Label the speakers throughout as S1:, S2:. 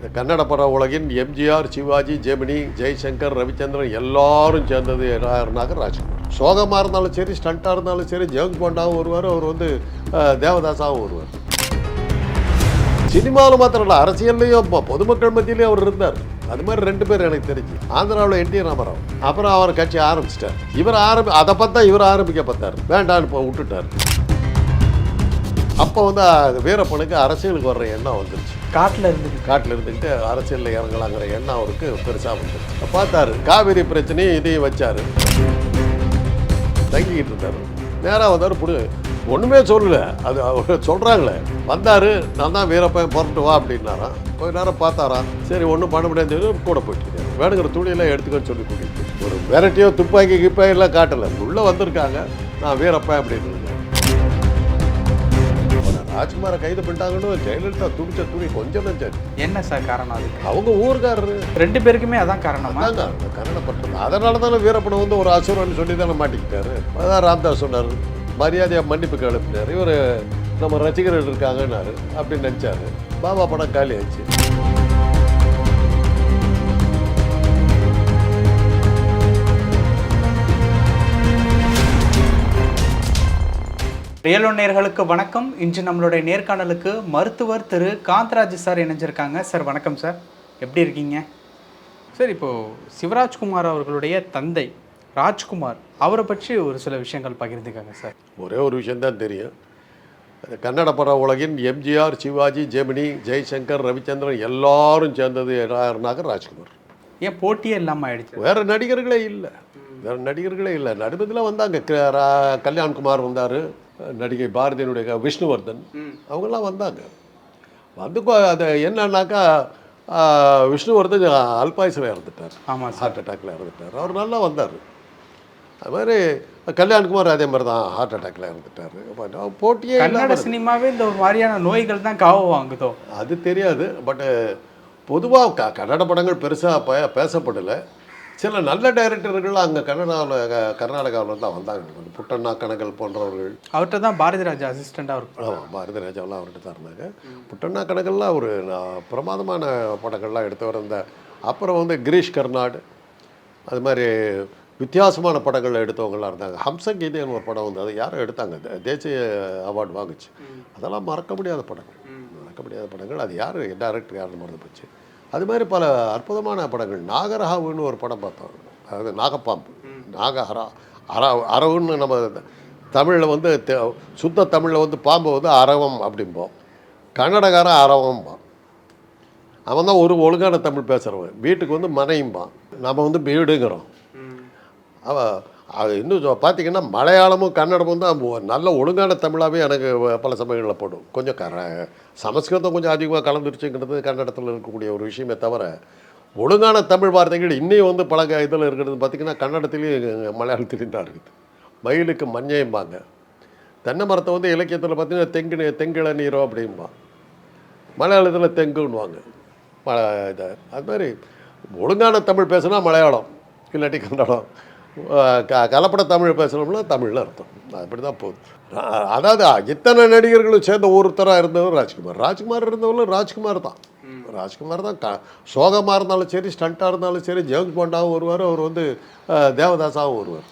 S1: இந்த கன்னட பட உலகின் எம்ஜிஆர் சிவாஜி ஜெமினி ஜெய்சங்கர் ரவிச்சந்திரன் எல்லாரும் சேர்ந்தது யாருனாக்க ராஜ்குமார் சோகமாக இருந்தாலும் சரி ஸ்டண்ட்டாக இருந்தாலும் சரி ஜேம்ஸ் பாண்டாவும் வருவார் அவர் வந்து தேவதாசாவும் வருவார். சினிமாவில் மாத்திரம் இல்லை அரசியல்லையும் பொதுமக்கள் மத்தியிலையும் அவர் இருந்தார். அது மாதிரி ரெண்டு பேர் எனக்கு தெரிஞ்சு. ஆந்திராவில் என்டி ராமராவ். அப்புறம் அவர் கட்சி ஆரம்பிச்சிட்டார். இவர் ஆரம்பி அதை பார்த்தா இவர் ஆரம்பிக்க பார்த்தார் வேண்டான்னு இப்போ விட்டுட்டார். அப்போ வந்து வீரப்பனுக்கு அரசியலுக்கு வர்ற எண்ணம் வந்துருச்சு.
S2: காட்டில் இருந்து
S1: காட்டில் இருந்துக்கிட்டு அரசியலில் இறங்கலாங்கிற எண்ணம் அவருக்கு பெருசாக வந்துருச்சு. பார்த்தாரு காவிரி பிரச்சனையும் இதையும் வச்சாரு. தங்கிக்கிட்டு இருந்தார். நேராக வந்தார் புடு ஒன்றுமே சொல்லல. அது அவர் சொல்கிறாங்களே வந்தார் நான் தான் வீரப்பன் புறட்டு வா அப்படின்னாராம் கொஞ்ச நேரம் பார்த்தாராம் சரி ஒன்றும் பண்ண முடியாது கூட போயிட்டு வேணுங்கிற துணியெல்லாம் எடுத்துக்கன்னு சொல்லி கூட்டிட்டு ஒரு வெரைட்டியோ துப்பாக்கி கிப்பாக்கி எல்லாம் காட்டலை. உள்ளே வந்திருக்காங்க. நான் வீரப்பன் அப்படின்னு. ராஜ்குமாரை கைது பண்ணிட்டாங்கன்னு ஜெயலலிதா துடிச்ச துணி கொஞ்சம் நஞ்சம்
S2: என்ன சார் காரணம் அதுக்கு?
S1: அவங்க ஊருக்காரரு
S2: ரெண்டு பேருக்குமே அதான் காரணமா?
S1: அதாங்க அந்த கன்னடப்பட்டது அதனால தானே வீரப்பனை வந்து ஒரு அசுரன் சொல்லி தானே மாட்டிக்கிட்டாரு. அதான் ராம்தாஸ் சொன்னார். மரியாதையாக மன்னிப்புக்கு எழுப்பினார் இவர் நம்ம ரசிகர்கள் இருக்காங்கன்னாரு. அப்படின்னு நினச்சாரு. பாபா படம் காலி ஆச்சு
S2: ரியல் நேயர்களுக்கு வணக்கம். இன்று நம்மளுடைய நேர்காணலுக்கு மருத்துவர் திரு. காந்தராஜ் சார் இணைஞ்சிருக்காங்க. சார் வணக்கம் சார். எப்படி இருக்கீங்க? சார் இப்போது சிவராஜ்குமார் அவர்களுடைய தந்தை ராஜ்குமார் அவரை பற்றி ஒரு சில விஷயங்கள் பகிர்ந்துக்காங்க சார்.
S1: ஒரே ஒரு விஷயம்தான் தெரியும். அது கன்னட பட உலகின் எம்ஜிஆர் சிவாஜி ஜெமினி ஜெய்சங்கர் ரவிச்சந்திரன் எல்லாரும் சேர்ந்தது யாருனாக்க ராஜ்குமார்.
S2: ஏன் போட்டியே இல்லாமல் ஆயிடுச்சு?
S1: வேற நடிகர்களே இல்லை. வேற நடிகர்களே இல்லை. நடுமத்தில் வந்தாங்க. க- ரா- கல்யாண்குமார் வந்தார். நடிகை பாரதியினுடைய விஷ்ணுவர்தன் அவங்கெல்லாம் வந்தாங்க. வந்து அது என்னன்னாக்கா விஷ்ணுவர்தன் அல்பாயுசில் இறந்துட்டார்.
S2: ஆமாம்
S1: ஹார்ட் அட்டாக்ல இறந்துட்டார். அவர் நல்லா வந்தார். அது மாதிரி கல்யாண்குமார் அதே மாதிரி தான் ஹார்ட் அட்டாக்ல இறந்துட்டார். போட்டியே
S2: கன்னட சினிமாவே இந்த மாதிரியான நோய்கள் தான் காவு வாங்குதோ
S1: அது தெரியாது. பட்டு பொதுவாக க கன்னட படங்கள் பெருசாக பே பேசப்படலை. சில நல்ல டைரக்டர்கள் அங்கே கன்னடாவில் கர்நாடகாவில் தான் வந்தாங்க. புட்டண்ணா கனகல் போன்றவர்கள்.
S2: அவர்கிட்ட தான் பாரதி ராஜா அசிஸ்டண்ட்டாக இருக்கும்
S1: ஆமாம் பாரதி ராஜாவெல்லாம் அவர்கிட்ட தான் இருந்தாங்க. புட்டண்ணா கனகல்லாம் ஒரு பிரமாதமான படங்கள்லாம் எடுத்தவர் இந்த அப்புறம் வந்து கிரீஷ் கர்நாடு. அது மாதிரி வித்தியாசமான படங்கள் எடுத்தவங்கலாம் இருந்தாங்க. ஹம்சங்கீதைன்னு ஒரு படம் வந்து அது யாரும் எடுத்தாங்க. தேசிய அவார்டு வாங்குச்சு. அதெல்லாம் மறக்க முடியாத படங்கள். மறக்க முடியாத படங்கள். அது யார் டேரக்டர் யாருன்னு மறந்து போச்சு. அது மாதிரி பல அற்புதமான படங்கள். நாகரஹாவுன்னு ஒரு படம் பார்த்தோம். அதாவது நாகப்பாம்பு. நாகஹரா. அற அரவுன்னு நம்ம தமிழில் வந்து சுத்த தமிழில் வந்து பாம்பு வந்து அரவம் அப்படிம்போம். கன்னடகாரன் அரவம்பான். அவன் தான் ஒரு ஒழுங்கான தமிழ் பேசுகிறவன் வீட்டுக்கு வந்து மனையும்பான் நம்ம வந்து வீடுங்கிறோம். அவ அது இன்னும் பார்த்தீங்கன்னா மலையாளமும் கன்னடமும் தான் நல்ல ஒழுங்கான தமிழாகவே எனக்கு பல சமயங்களில் போடும். கொஞ்சம் கர சமஸ்கிருதம் கொஞ்சம் அதிகமாக கலந்துருச்சுங்கிறது கன்னடத்தில் இருக்கக்கூடிய ஒரு விஷயமே தவிர ஒழுங்கான தமிழ் வார்த்தைகள் இன்னும் வந்து பல இதில் இருக்கிறது. பார்த்திங்கன்னா கன்னடத்துலேயும் மலையாளத்துலேயும் தான் இருக்குது. மயிலுக்கு மஞ்சையும்பாங்க தென்னை மரத்தை வந்து இலக்கியத்தில் பார்த்திங்கன்னா தெங்கு தெங்கிள நீரோ அப்படிம்பா. மலையாளத்தில் தெங்குன்னுவாங்க. ம இது அது மாதிரி ஒழுங்கான தமிழ் பேசுனா மலையாளம் இல்லாட்டி கன்னடம். க கலப்பட தமிழ் பேசுனோம்னா தமிழில் அர்த்தம். அப்படி தான் போகுது. அதாவது இத்தனை நடிகர்களும் சேர்ந்த ஒருத்தராக இருந்தவர் ராஜ்குமார். ராஜ்குமார் இருந்தவங்களும் ராஜ்குமார் தான். ராஜ்குமார் தான் க சோகமாக இருந்தாலும் சரி ஸ்டண்ட்டாக இருந்தாலும் சரி ஜேம்ஸ் பாண்டாகவும் வருவார் அவர் வந்து தேவதாஸாகவும் வருவார்.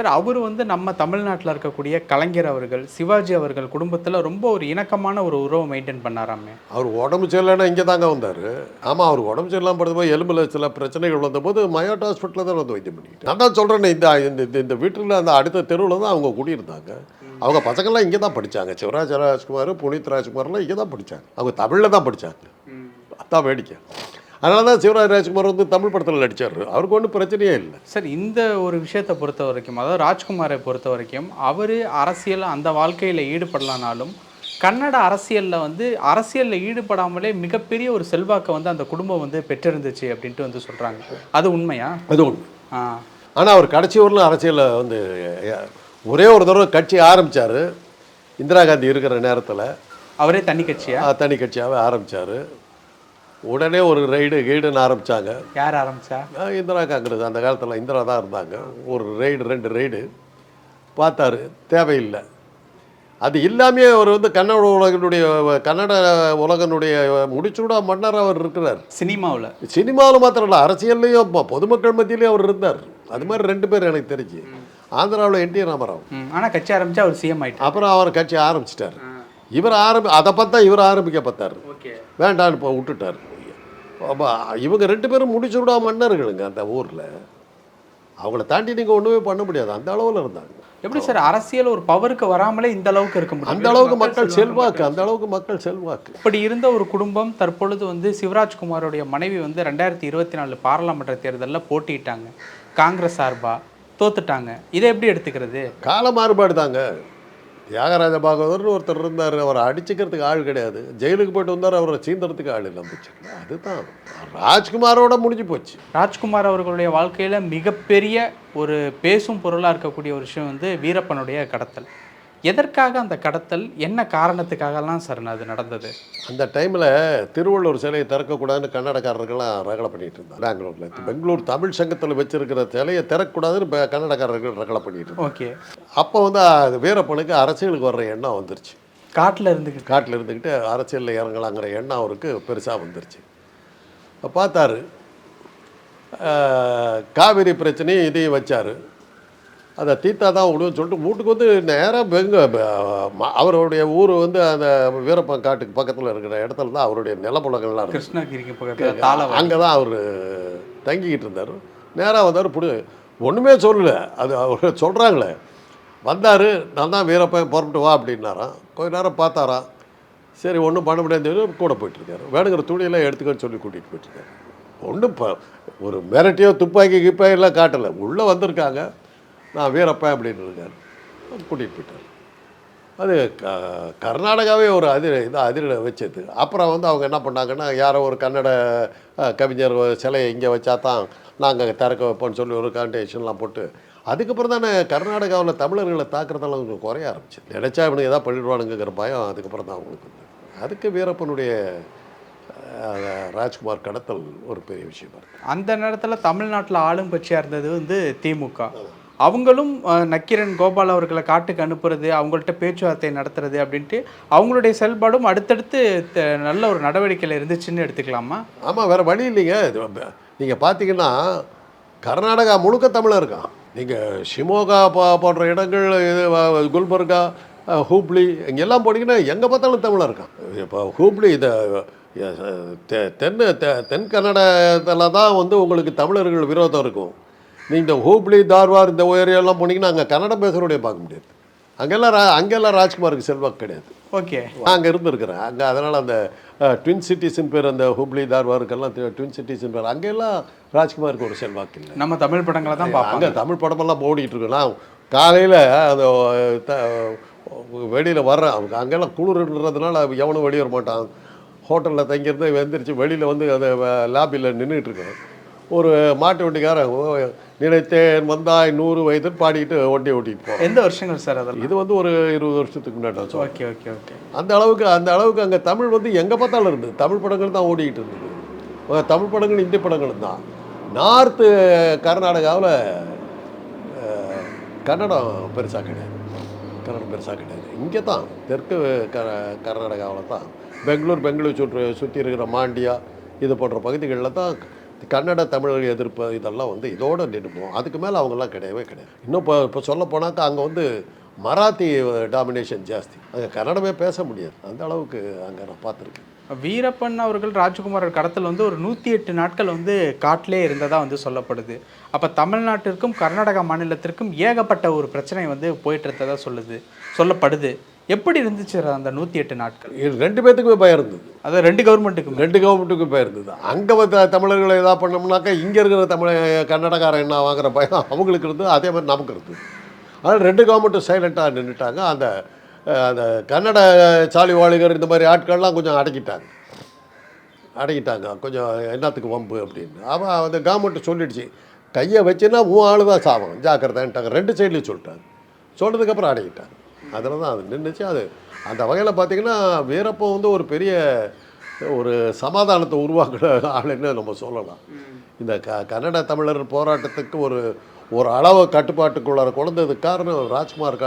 S2: சார் அவர் வந்து நம்ம தமிழ்நாட்டில் இருக்கக்கூடிய கலைஞர் அவர்கள் சிவாஜி அவர்கள் குடும்பத்தில் ரொம்ப ஒரு இணக்கமான ஒரு உறவை மெயின்டைன் பண்ணாராமே.
S1: அவர் உடம்பு சரியில்லைன்னா இங்கே தாங்க வந்தார். ஆமாம் அவர் உடம்பு சரியில்லாம படுத்து போய் எலும்பில் சில பிரச்சனைகள் வந்தபோது மயோட் ஹாஸ்பிட்டலில் தான் வந்து வைத்தியம் பண்ணிக்கிட்டு நான் தான் சொல்கிறேன் இந்த இந்த இந்த- இந்த வீட்டில் அந்த அடுத்த தெருவில் தான் அவங்க குடியிருந்தாங்க. அவங்க பசங்கள்லாம் இங்கே தான் படித்தாங்க சிவராஜ் ராஜ்குமார் புனித் ராஜ்குமார்லாம் இங்கே தான் படித்தாங்க அவங்க தமிழில் தான் படித்தாங்க அதான் வேடிக்கை. அதனால தான் சிவராஜ் ராஜ்குமார் வந்து தமிழ் படத்தில் நடித்தார் அவருக்கு ஒன்றும் பிரச்சனையே இல்லை.
S2: சார் இந்த ஒரு விஷயத்தை பொறுத்த வரைக்கும் அதாவது ராஜ்குமாரை பொறுத்த வரைக்கும் அவர் அரசியல் அந்த வாழ்க்கையில் ஈடுபடலானாலும் கன்னட அரசியலில் வந்து அரசியலில் ஈடுபடாமலே மிகப்பெரிய ஒரு செல்வாக்கை வந்து அந்த குடும்பம் வந்து பெற்றிருந்துச்சு அப்படின்ட்டு வந்து சொல்கிறாங்க அது உண்மையா?
S1: அது
S2: ஆ.
S1: ஆனால் அவர் கடைசி வரலும் அரசியலில் வந்து ஒரே ஒரு தடவை கட்சி ஆரம்பித்தார் இந்திரா காந்தி இருக்கிற நேரத்தில்.
S2: அவரே தனி கட்சியா?
S1: தனி கட்சியாகவே ஆரம்பித்தார் உடனே ஒரு ரைடு கீடுன்னு ஆரம்பித்தாங்க
S2: யார் ஆரம்பிச்சா?
S1: இந்திரா காங்கிரஸ். அந்த காலத்தில் இந்திரா தான் இருந்தாங்க. ஒரு ரைடு ரெண்டு ரைடு பார்த்தாரு தேவையில்லை. அது இல்லாமே அவர் வந்து கன்னட உலகனுடைய கன்னட உலகனுடைய முடிச்சூடா மன்னர் அவர் இருக்கிறார்.
S2: சினிமாவில்.
S1: சினிமாவில் மாத்திரம் இல்லை அரசியல்லையும் பொதுமக்கள் மத்தியிலையும் அவர் இருந்தார். அது மாதிரி ரெண்டு பேர் எனக்கு தெரிஞ்சு. ஆந்திராவில் என் டி ராமராவ்.
S2: ஆனால் கட்சி ஆரம்பிச்சு அவர் சிஎம் ஆயிட்டார்.
S1: அப்புறம் அவர் கட்சி ஆரம்பிச்சிட்டார். இவர் ஆரம்பி அதை பார்த்தா இவர் ஆரம்பிக்க பார்த்தார் வேண்டான்னு இப்போ விட்டுட்டார். அப்ப இவங்க ரெண்டு பேரும் முடிச்சுடா மன்னர்களுங்க அந்த ஊரில். அவங்கள தாண்டி நீங்கள் ஒன்றுமே பண்ண முடியாது. அந்த அளவில் இருந்தாங்க.
S2: எப்படி சார் அரசியல் ஒரு பவருக்கு வராமலே இந்த அளவுக்கு இருக்க முடியும்?
S1: அந்த அளவுக்கு மக்கள் செல்வாக்கு அந்த அளவுக்கு மக்கள் செல்வாக்கு.
S2: இப்படி இருந்த ஒரு குடும்பம் தற்பொழுது வந்து சிவராஜ்குமாரோடைய மனைவி வந்து ரெண்டாயிரத்தி இருபத்தி நாலு பாராளுமன்ற தேர்தலில் போட்டியிட்டாங்க. காங்கிரஸ் சார்பா தோத்துட்டாங்க. இதை எப்படி எடுத்துக்கிறது?
S1: கால மாறுபாடு தாங்க. தியாகராஜ பாகவதர்னு ஒருத்தர் இருந்தார். அவரை அடிச்சுக்கிறதுக்கு ஆள் கிடையாது. ஜெயிலுக்கு போயிட்டு வந்தார். அவரை சீந்தறதுக்கு ஆள் இல்லை போச்சு. அதுதான். ராஜ்குமாரோட முடிஞ்சு போச்சு.
S2: ராஜ்குமார் அவர்களுடைய வாழ்க்கையில் மிகப்பெரிய ஒரு பேசும் பொருளாக இருக்கக்கூடிய ஒரு விஷயம் வந்து வீரப்பனுடைய கடத்தல். எதற்காக அந்த கடத்தல்? என்ன காரணத்துக்காகலாம் சார் அது நடந்தது?
S1: அந்த டைமில் திருவள்ளூர் சிலையை திறக்கக்கூடாதுன்னு கன்னடக்காரர்கள்லாம் ரகலை பண்ணிட்டு இருந்தாங்க. பெங்களூரில். பெங்களூர் தமிழ் சங்கத்தில் வச்சிருக்கிற சிலையை திறக்கக்கூடாதுன்னு கன்னடக்காரர்கள் ரகலை பண்ணிட்டு
S2: ஓகே.
S1: அப்போ வந்து அது வீரப்பனுக்கு அரசியலுக்கு வர்ற எண்ணம் வந்துருச்சு.
S2: காட்டில் இருந்துக்கிட்டு
S1: காட்டில் இருந்துக்கிட்டு அரசியலில் இறங்கலாங்கிற எண்ணம் அவருக்கு பெருசாக வந்துருச்சு. பார்த்தாரு. காவிரி பிரச்சனையும் இதையும் வச்சார். அதை தீத்தா தான் விடுன்னு சொல்லிட்டு வீட்டுக்கு வந்து நேராக பெங்க அவருடைய ஊர் வந்து அந்த வீரப்பன் காட்டுக்கு பக்கத்தில் இருக்கிற இடத்துல தான் அவருடைய நிலப்புலங்கள்லாம் இருக்கு.
S2: கிருஷ்ணகிரிக்கு பக்கத்தில்
S1: அங்கே தான் அவர் தங்கிக்கிட்டு இருந்தார். நேராக வந்தார் பிடி ஒன்றுமே சொல்லல. அது அவர் சொல்கிறாங்களே வந்தார் நான் தான் வீரப்பன் புறப்பட்டு வா அப்படின்னாராம். கொஞ்ச நேரம் பார்த்தாராம். சரி ஒன்றும் பண்ண சொல்லி கூட போயிட்டுருக்காரு வேணுங்கிற துணியெல்லாம் எடுத்துக்கன்னு சொல்லி கூட்டிகிட்டு போயிட்டுருக்காரு ஒன்றும் ஒரு மிரட்டியோ துப்பாக்கி கிப்பாக்கி எல்லாம் காட்டலை. உள்ளே வந்திருக்காங்க. நான் வீரப்பன் அப்படின்னு இருக்காரு. கூட்டிகிட்டு போயிட்டார். அது க- கர்நாடகாவே ஒரு அதிர இது அதிர வச்சது. அப்புறம் வந்து அவங்க என்ன பண்ணாங்கன்னா யாரோ ஒரு கன்னட கவிஞர் சிலையை இங்கே வச்சா தான் நாங்கள் திறக்க வைப்போம்னு சொல்லி ஒரு கான்டேஷன்லாம் போட்டு அதுக்கப்புறம் தானே கர்நாடகாவில் தமிழர்களை தாக்குறதெல்லாம் கொஞ்சம் குறைய ஆரம்பிச்சு. நினச்சா இவனுக்கு எதாவது பண்ணிடுவானுங்கிற பயம் அதுக்கப்புறம் தான் அவங்களுக்கு வந்து அதுக்கு வீரப்பனுடைய ராஜ்குமார் கடத்தல் ஒரு பெரிய விஷயமா இருக்கு.
S2: அந்த நேரத்தில் தமிழ்நாட்டில் ஆளும் கட்சியாக இருந்தது வந்து திமுக. அவங்களும் நக்கீரன் கோபால் அவர்களை காட்டுக்கு அனுப்புறது அவங்கள்ட்ட பேச்சுவார்த்தை நடத்துறது அப்படின்ட்டு அவங்களுடைய செயல்பாடும் அடுத்தடுத்து நல்ல ஒரு நடவடிக்கையில் இருந்துச்சுன்னு எடுத்துக்கலாமா?
S1: ஆமாம் வேறு வழி இல்லைங்க. நீங்கள் பார்த்தீங்கன்னா கர்நாடகா முழுக்க தமிழர் இருக்கான். நீங்கள் ஷிமோகா பா போன்ற இடங்கள் குல்பர்கா ஹூப்ளி இங்கெல்லாம் போனீங்கன்னா எங்கே பார்த்தாலும் தமிழர் இருக்கான். இப்போ ஹூப்ளி இதை தெ- தென் தெ- தென் கன்னடத்தில் தான் வந்து உங்களுக்கு தமிழர்கள் விரோதம் இருக்கும். நீங்கள் ஹூப்ளி தார்வார் இந்த ஏரியாலாம் போனீங்கன்னா அங்கே கன்னடம் பேசுகிறோடைய பார்க்க முடியாது. அங்கெல்லாம் ரா அங்கெல்லாம் ராஜ்குமாருக்கு செல்வாக்கு கிடையாது.
S2: ஓகே.
S1: நான் அங்கே இருந்திருக்கிறேன். அங்கே அதனால் அந்த ட்வின் சிட்டிஸ்ன்னு பேர் அந்த ஹுப்ளி தார்வாருக்கெல்லாம் ட்வின் சிட்டிஸ்ன்னு பேர் அங்கெல்லாம் ராஜ்குமாருக்கு ஒரு செல்வாக்கு இல்லை.
S2: நம்ம தமிழ் படங்களை தான் பார்ப்பாங்க.
S1: அங்கே தமிழ் படமெல்லாம் ஓடிட்டு இருக்கு. நான் காலையில் அந்த வெளியில் வர்றேன். அவங்க அங்கெல்லாம் குளிர்ன்றதுனால எவனும் வெளியே வர மாட்டான். ஹோட்டலில் தங்கியிருந்து வெந்திரிச்சு வெளியில் வந்து அந்த லாபியில் நின்றுட்டு இருக்கேன். ஒரு மாட்டு வண்டிக்காரன் நினைத்தேன் வந்தாய் நூறு வயதுன்னு பாடிட்டு வண்டி ஓட்டிட்டு
S2: எந்த வருஷங்கள் சார் அதெல்லாம்?
S1: இது வந்து ஒரு இருபது வருஷத்துக்கு முன்னாடி.
S2: Okay okay okay.
S1: அந்த அளவுக்கு அந்த அளவுக்கு அங்கே தமிழ் வந்து எங்கே பார்த்தாலும் இருந்தது. தமிழ் படங்கள் தான் ஓடிக்கிட்டு இருந்தது. தமிழ் படங்கள் இந்தி படங்கள் தான். நார்த்து கர்நாடகாவில் கன்னடம் பெருசாக கிடையாது. கன்னடம் பெருசாக கிடையாது. இங்கே தான் தெற்கு க கர்நாடகாவில் தான். பெங்களூர் பெங்களூர் சுற்று சுற்றி இருக்கிற மாண்டியா இது போன்ற பகுதிகளில் தான் கன்னட தமிழர்கள் எதிர்ப்பு இதெல்லாம் வந்து இதோடு நின்றுப்போம் அதுக்கு மேலே அவங்கெல்லாம் கிடையவே கிடையாது. இன்னும் இப்போ இப்போ சொல்ல போனாக்கா அங்கே வந்து மராத்தி டாமினேஷன் ஜாஸ்தி. அங்கே கன்னடமே பேச முடியாது. அந்த அளவுக்கு அங்கே நான் பார்த்துருக்கேன்.
S2: வீரப்பன் அவர்கள் ராஜ்குமார் கடத்தல் வந்து ஒரு நூற்றி எட்டு நாட்கள் வந்து காட்டிலே இருந்ததாக வந்து சொல்லப்படுது. அப்போ தமிழ்நாட்டிற்கும் கர்நாடகா மாநிலத்திற்கும் ஏகப்பட்ட ஒரு பிரச்சனை வந்து போயிட்டு இருந்ததாக சொல்லுது சொல்லப்படுது. எப்படி இருந்துச்சு அந்த நூற்றி எட்டு நாட்கள்?
S1: இது ரெண்டு பேர்த்துக்குமே பயம் இருந்தது.
S2: அது ரெண்டு கவர்மெண்ட்டுக்குமே
S1: ரெண்டு கவர்மெண்ட்டுக்கும் பயம் இருந்தது. அங்கே வந்து தமிழர்களை எதாவது பண்ணோம்னாக்கா இங்கே இருக்கிற தமிழ் கன்னடக்காரன் என்ன வாங்குற பயம் அவங்களுக்கு இருந்தது அதே மாதிரி நமக்கு இருந்தது. ஆனால் ரெண்டு கவர்மெண்ட்டும் சைலண்ட்டாக நின்றுட்டாங்க அந்த அந்த கன்னட சாலிவாளிகர் இந்த மாதிரி ஆட்கள்லாம் கொஞ்சம் அடக்கிட்டாங்க. அடக்கிட்டாங்க. கொஞ்சம் என்னத்துக்கு வம்பு அப்படின்னு. அவன் அந்த கவர்மெண்ட் சொல்லிடுச்சு. கையை வச்சுன்னா உன் ஆளு தான் சாவம். ஜாக்கிரதான்ட்டாங்க. ரெண்டு சைட்லையும் சொல்லிட்டாங்க. சொன்னதுக்கப்புறம் அடக்கிட்டாங்க. அதில் தான் அது நின்றுச்சு அது அந்த வகையில் பார்த்தீங்கன்னா வீரப்போ வந்து ஒரு பெரிய ஒரு சமாதானத்தை உருவாக்குற ஆளுன்னு நம்ம சொல்லலாம். இந்த க கன்னட தமிழர் போராட்டத்துக்கு ஒரு ஒரு அளவு கட்டுப்பாட்டுக்குள்ளார கொண்டதுக்கு காரணம் ராஜ்குமார் க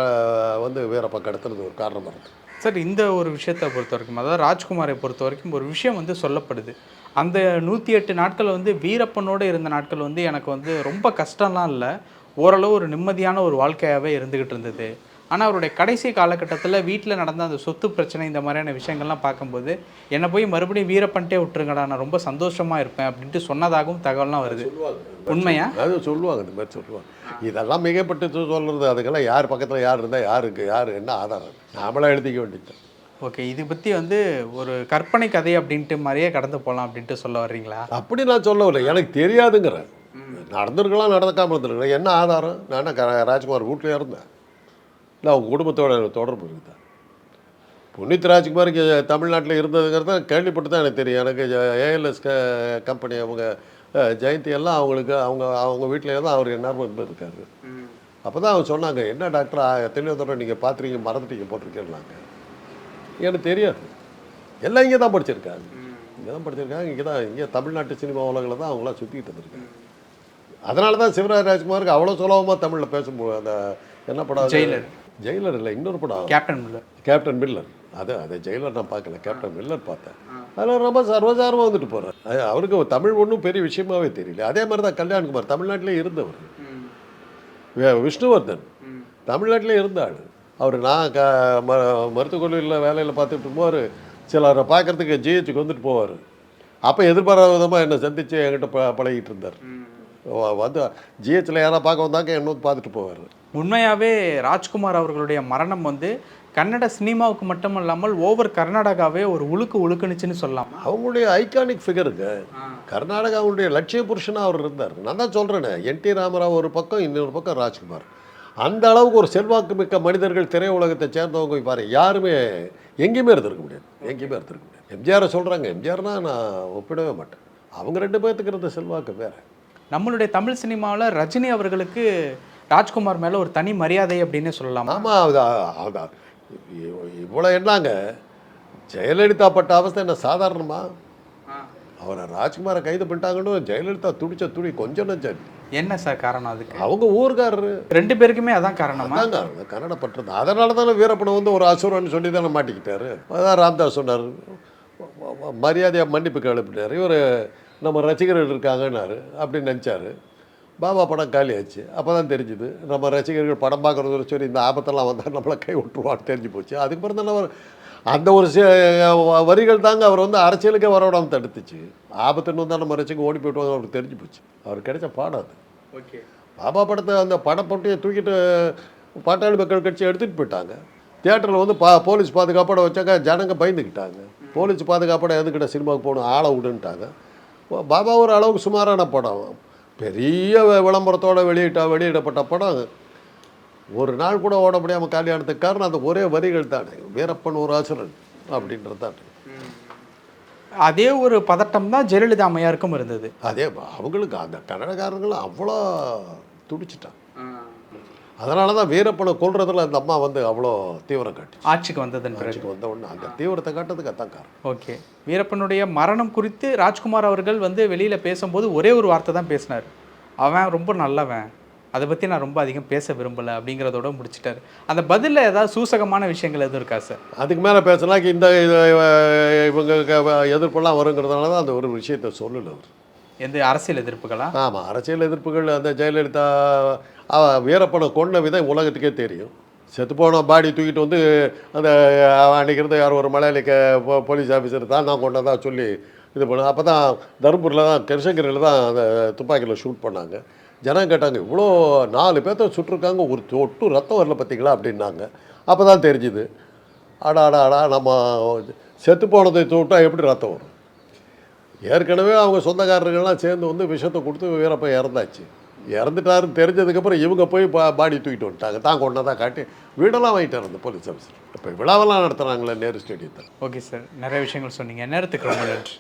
S1: வந்து வீரப்பா கடத்துனது ஒரு காரணமாக இருக்குது
S2: சார் இந்த ஒரு விஷயத்தை பொறுத்த வரைக்கும் அதாவது ராஜ்குமாரை பொறுத்த வரைக்கும் ஒரு விஷயம் வந்து சொல்லப்படுது. அந்த நூற்றி எட்டு நாட்கள் வந்து வீரப்பனோடு இருந்த நாட்கள் வந்து எனக்கு வந்து ரொம்ப கஷ்டம்லாம் இல்லை. ஓரளவு ஒரு நிம்மதியான ஒரு வாழ்க்கையாகவே இருந்துக்கிட்டு இருந்தது. ஆனால் அவருடைய கடைசி காலகட்டத்தில் வீட்டில் நடந்த அந்த சொத்து பிரச்சனை இந்த மாதிரியான விஷயங்கள்லாம் பார்க்கும்போது என்னை போய் மறுபடியும் வீரப்பன்ட்டே விட்டுருங்கடா நான் ரொம்ப சந்தோஷமாக இருப்பேன் அப்படின்ட்டு சொன்னதாகவும் தகவல்லாம் வருது. உண்மையா?
S1: அது சொல்லுவாங்க இந்த மாதிரி சொல்லுவாங்க. இதெல்லாம் மிகப்பட்டு சொல்கிறது அதுக்கெல்லாம் யார் பக்கத்தில் யார் இருந்தால் யாருக்கு யார் என்ன ஆதாரம்? நாமளாக எழுதிக்க வேண்டியது.
S2: ஓகே இது பற்றி வந்து ஒரு கற்பனை கதை அப்படின்ட்டு மாதிரியே கடந்து போகலாம் அப்படின்ட்டு சொல்ல வர்றீங்களா?
S1: அப்படி நான் சொல்ல வரல. எனக்கு தெரியாதுங்கிறேன் நடந்திருக்கலாம் நடக்காமல் இருந்திருக்கலாம். என்ன ஆதாரம்? நான் ராஜ்குமார் வீட்லயே இருந்தேன். இல்லை அவங்க குடும்பத்தோட தொடர்பு இருக்குதா புனித் ராஜ்குமாருக்கு தமிழ்நாட்டில் இருந்ததுங்கிறத கேள்விப்பட்டு தான் எனக்கு தெரியும். எனக்கு ஏஎல்எஸ் கம்பெனி அவங்க ஜெயந்தி எல்லாம் அவங்களுக்கு அவங்க அவங்க வீட்டிலே தான் அவர் எந்நேரமும் இருக்காரு. அப்போ தான் அவங்க சொன்னாங்க என்ன டாக்டர் எத்தனையோ தடவை நீங்கள் பார்த்துருக்கீங்க மறந்துட்டீங்க போட்டிருக்கேன்னாங்க எனக்கு தெரியாது. எல்லாம் இங்கே தான் படிச்சிருக்காங்க. இங்கே தான் படிச்சிருக்காங்க. இங்கே தான் இங்கே தமிழ்நாட்டு சினிமா உலகில் தான் அவங்களாம் சுற்றிக்கிட்டு இருந்திருக்காங்க. அதனால தான் சிவராஜ் ராஜ்குமாருக்கு அவ்வளோ சுலபமாக தமிழில் பேசும்போது அந்த என்ன படம்?
S2: ஜெயிலர்.
S1: ஜெயிலர் இல்லை இன்னொரு படம்.
S2: கேப்டன் மில்லர்
S1: கேப்டன் மில்லர் அது அது ஜெயிலர் நான் பார்க்கல கேப்டன் மில்லர் பார்த்தேன். அதில் ரொம்ப சர்வசாரமாக வந்துட்டு போகிறார் அவருக்கு தமிழ் ஒன்றும் பெரிய விஷயமாவே தெரியல. அதே மாதிரி தான் கல்யாண்குமார் தமிழ்நாட்டிலே இருந்தவர். விஷ்ணுவர்தன். தமிழ்நாட்டிலே இருந்த ஆள் அவர் நான் க ம மருத்துவக் கல்லூரியில் வேலையில் பார்த்துட்டு இருக்கும்போது சிலரை பார்க்கறதுக்கு ஜிஹெச்சுக்கு வந்துட்டு போவார். அப்போ எதிர்பாராத விதமாக என்னை சந்தித்து என்கிட்ட ப பழகிட்டு இருந்தார். வந்து ஜிஹெச்சில் யாராவது பார்க்க வந்தாங்க என்ன வந்து பார்த்துட்டு போவார்.
S2: உண்மையாகவே ராஜ்குமார் அவர்களுடைய மரணம் வந்து கன்னட சினிமாவுக்கு மட்டும் இல்லாமல் ஓவர் கர்நாடகாவே ஒரு உழுக்கு உழுக்குனுச்சுன்னு சொல்லலாம்.
S1: அவங்களுடைய ஐகானிக் ஃபிகருங்க கர்நாடகாவுடைய லட்சிய புருஷனாக அவர் இருந்தார். நான் தான் சொல்கிறேனே என் டி ராமராவ் ஒரு பக்கம் இன்னொரு பக்கம் ராஜ்குமார். அந்த அளவுக்கு ஒரு செல்வாக்கு மிக்க மனிதர்கள் திரையுலகத்தை சேர்ந்தவங்க பாரு யாருமே எங்கேயுமே இருந்திருக்க முடியாது. எங்கேயுமே இருந்திருக்க முடியாது. எம்ஜிஆரை சொல்கிறாங்க எம்ஜிஆர்னா நான் ஒப்பிடவே மாட்டேன். அவங்க ரெண்டு பேர்த்துக்கு இருந்த செல்வாக்கு வேற.
S2: நம்மளுடைய தமிழ் சினிமாவில் ரஜினி அவர்களுக்கு ராஜ்குமார் மேலே ஒரு தனி மரியாதை அப்படின்னே சொல்லலாமா?
S1: ஆமாம் இவ்வளோ என்னங்க? ஜெயலலிதா பட்ட அவஸ்தை என்ன சாதாரணமா? அவரை ராஜ்குமாரை கைது பண்ணிட்டாங்கன்னு ஜெயலலிதா துடிச்ச துடி கொஞ்சம் நஞ்சம்
S2: என்ன சார் காரணம் அதுக்கு?
S1: அவங்க ஊர்காரரு.
S2: ரெண்டு பேருக்குமே அதான் காரணமா?
S1: அதாங்க அவங்க கன்னட பற்றது அதனால தானே வீரப்பனை வந்து ஒரு அசுரன்னு சொல்லி தானே மாட்டிக்கிட்டாரு. அதான் ராம்தாஸ் சொன்னார். மரியாதையாக மன்னிப்பு எழுப்பிட்டார் இவர் நம்ம ரசிகர்கள் இருக்காங்கன்னாரு அப்படின்னு நினச்சாரு. பாபா படம் காலியாச்சு. அப்போ தான் தெரிஞ்சுது நம்ம ரசிகர்கள் படம் பார்க்குறது சரி இந்த ஆபத்தெல்லாம் வந்தால் நம்மளை கை விட்டுருவான்னு தெரிஞ்சு போச்சு. அதுக்கப்புறம் தானே அவர் அந்த ஒரு சி- வரிகள் தாங்க அவர் வந்து அரசியலுக்கே வரவிடாம தடுத்துச்சு. ஆபத்துன்னு வந்தால் நம்ம ரசிக ஓடி போயிட்டு அவருக்கு தெரிஞ்சு போச்சு. அவர் கிடைச்ச பாடம் அது.
S2: ஓகே.
S1: பாபா படத்தை அந்த படப்பொட்டியை தூக்கிட்டு பாட்டாளி மக்கள் கட்சி எடுத்துகிட்டு போயிட்டாங்க. தியேட்டரில் வந்து பா போலீஸ் பாதுகாப்போட வச்சாக்க ஜனங்க பயந்துக்கிட்டாங்க போலீஸ் பாதுகாப்போட எதுக்கிட்ட சினிமாவுக்கு போகணும் ஆளை விடுன்ட்டாங்க. பாபா ஒரு அளவுக்கு சுமாரான படம். பெரிய விளம்பரத்தோட வெளியிட்ட வெளியிடப்பட்ட படம் ஒரு நாள் கூட ஓட முடியாமல் கல்யாணத்துக்கு காரணம் அந்த ஒரே வரிகள் தானே. வீரப்பன் ஒரு அசுரன் அப்படின்றது தானே.
S2: அதே ஒரு பதட்டம் தான் ஜெயலலிதா அம்மையாருக்கும் இருந்தது.
S1: அதே அவங்களுக்கு அந்த கன்னடக்காரங்களும் அவ்வளோ துடிச்சிட்டான் அதனால தான் வீரப்பனை கொல்றதுல அந்த அம்மா வந்து அவ்வளோ தீவிரம் காட்டி
S2: ஆட்சிக்கு வந்ததன்
S1: ஆட்சிக்கு வந்த உடனே அந்த தீவிரத்தை காட்டுறதுக்கு அதான் காரணம்.
S2: ஓகே. வீரப்பனுடைய மரணம் குறித்து ராஜ்குமார் அவர்கள் வந்து வெளியில் பேசும்போது ஒரே ஒரு வார்த்தை தான் பேசினார். அவன் ரொம்ப நல்லவன். அதை பற்றி நான் ரொம்ப அதிகம் பேச விரும்பலை அப்படிங்கிறதோட முடிச்சிட்டாரு. அந்த பதிலில் ஏதாவது சூசகமான விஷயங்கள் எதுவும் இருக்கா சார்?
S1: அதுக்கு மேலே பேசினாக்கி இந்த இவங்க எதிர்ப்பெல்லாம் வருங்கிறதுனால தான் அந்த ஒரு விஷயத்தை சொல்லலை அவர்.
S2: எந்த அரசியல் எதிர்ப்புகளா?
S1: ஆமாம் அரசியல் எதிர்ப்புகள் அந்த ஜெயலலிதா அவ வீரப்பனை கொண்ட விதம் உலகத்துக்கே தெரியும். செத்துப்போன பாடி தூக்கிட்டு வந்து அந்த அவன் அன்னைக்கு இருந்த யார் ஒரு மலையாளிக்க போ- போலீஸ் ஆஃபீஸர் தான் நான் கொண்டதாக சொல்லி இது பண்ண அப்போ தான் தருமபுரியில் தான் கிருஷ்ணகிரியில் தான் அந்த துப்பாக்கியில் ஷூட் பண்ணாங்க. ஜனம் கேட்டாங்க இவ்வளோ நாலு பேர்த்த சுட்டிருக்காங்க ஒரு தொட்டு ரத்தம் வரல பார்த்தீங்களா அப்படின்னாங்க. அப்போ தான் தெரிஞ்சுது. அடா அடா அடா நம்ம செத்து போனதை தொட்டால் எப்படி ரத்தம் வரும்? ஏற்கனவே அவங்க சொந்தக்காரர்கள்லாம் சேர்ந்து வந்து விஷத்தை கொடுத்து வீரப்ப இறந்தாச்சு. இறந்துட்டாருன்னு தெரிஞ்சதுக்கப்புறம் இவங்க போய் பா பாடி தூக்கிட்டு வந்துட்டாங்க. தான் கொண்டதாக காட்டி வீடெல்லாம் வாங்கிட்டு அந்த போலீஸ் ஆஃபீஸர் இப்போ விழாவெல்லாம் நடத்துகிறாங்களே நேரு ஸ்டேடியத்தில்.
S2: Okay sir. நிறைய விஷயங்கள் சொன்னீங்க. நேரத்துக்கு ரொம்ப நன்றி.